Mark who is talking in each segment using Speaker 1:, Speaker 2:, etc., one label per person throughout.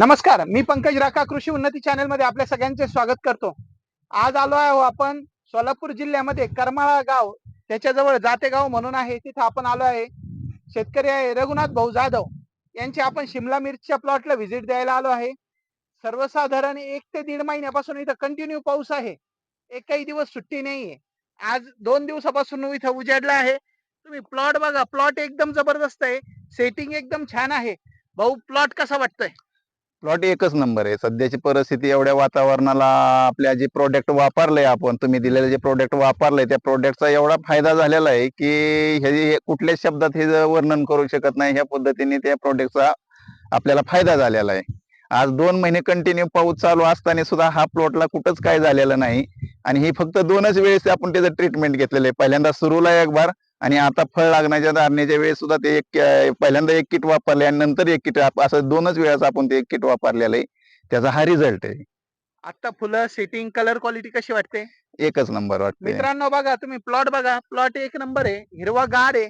Speaker 1: नमस्कार मी पंकज राका कृषी उन्नती चॅनलमध्ये आपल्या सगळ्यांचे स्वागत करतो. आज आलो आहे आपण सोलापूर जिल्ह्यामध्ये करमाळा गाव त्याच्याजवळ जातेगाव म्हणून आहे. तिथं आपण आलो आहे. शेतकरी आहे रघुनाथ भाऊ जाधव. यांची आपण शिमला मिरच्या प्लॉटला व्हिजिट द्यायला आलो आहे. सर्वसाधारण एक ते दीड महिन्यापासून इथं कंटिन्यू पाऊस आहे. एकही दिवस सुट्टी नाहीये. आज दोन दिवसापासून इथं उजाडला आहे. तुम्ही प्लॉट बघा प्लॉट एकदम जबरदस्त आहे. सेटिंग एकदम छान आहे. भाऊ प्लॉट कसा वाटतोय?
Speaker 2: प्लॉट एकच नंबर आहे. सध्याची परिस्थिती एवढ्या वातावरणाला आपल्या जे प्रोडक्ट वापरले आपण तुम्ही दिलेले जे प्रोडक्ट वापरले त्या प्रोडक्टचा एवढा फायदा झालेला आहे की हे कुठल्याच शब्दात हे वर्णन करू शकत नाही ह्या पद्धतीने त्या प्रोडक्टचा आपल्याला फायदा झालेला आहे. आज दोन महिने कंटिन्यू पाऊस चालू असताना सुद्धा हा प्लॉटला कुठंच काय झालेलं नाही. आणि ही फक्त दोनच वेळेस आपण त्याचं ट्रीटमेंट घेतलेलं आहे. पहिल्यांदा सुरूला एक बार आणि आता फळ लागण्याच्या धारणेच्या वेळेस सुद्धा ते एक पहिल्यांदा एक किट वापरले आणि नंतर एक किट असं दोनच वेळेस आपण ते एक किट वापरलेलं आहे. त्याचा हा रिझल्ट आहे.
Speaker 1: आता फुलं सेटिंग कलर क्वालिटी कशी वाटते?
Speaker 2: एकच नंबर वाटते.
Speaker 1: मित्रांनो बघा तुम्ही प्लॉट बघा. प्लॉट एक नंबर आहे. हिरवा गार आहे.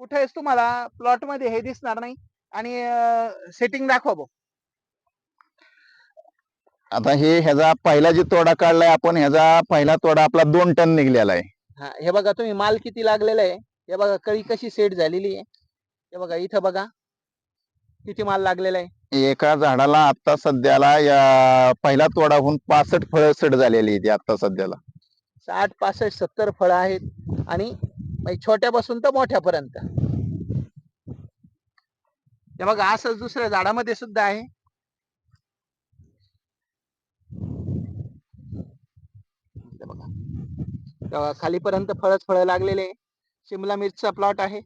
Speaker 1: कुठेच तुम्हाला? प्लॉटमध्ये हे दिसणार नाही. आणि सेटिंग दाखवा भाऊ
Speaker 2: आता हे ह्याचा पहिला जे तोडा काढलाय आपण ह्याचा पहिला तोडा आपला दोन टन निघलेला आहे.
Speaker 1: हा हे बघा तुम्ही माल किती लागलेला आहे. हे बघा कळी कशी सेट झालेली आहे. हे बघा इथं बघा. किती माल लागलेला आहे.
Speaker 2: एका झाडाला आता सध्याला या पहिला तोडाहून पासष्ट फळं सड झालेली आहेत आता सध्याला.
Speaker 1: साठ पासष्ट सत्तर फळं आहेत आणि म्हणजे छोट्यापासून तर मोठ्यापर्यंत. हे बघा असंच दुसऱ्या झाडामध्ये सुद्धा आहे हे बघा तेव्हा खालीपर्यंत फळच फळ लागलेले आहे. शिमला मिरचीचा प्लॉट आहे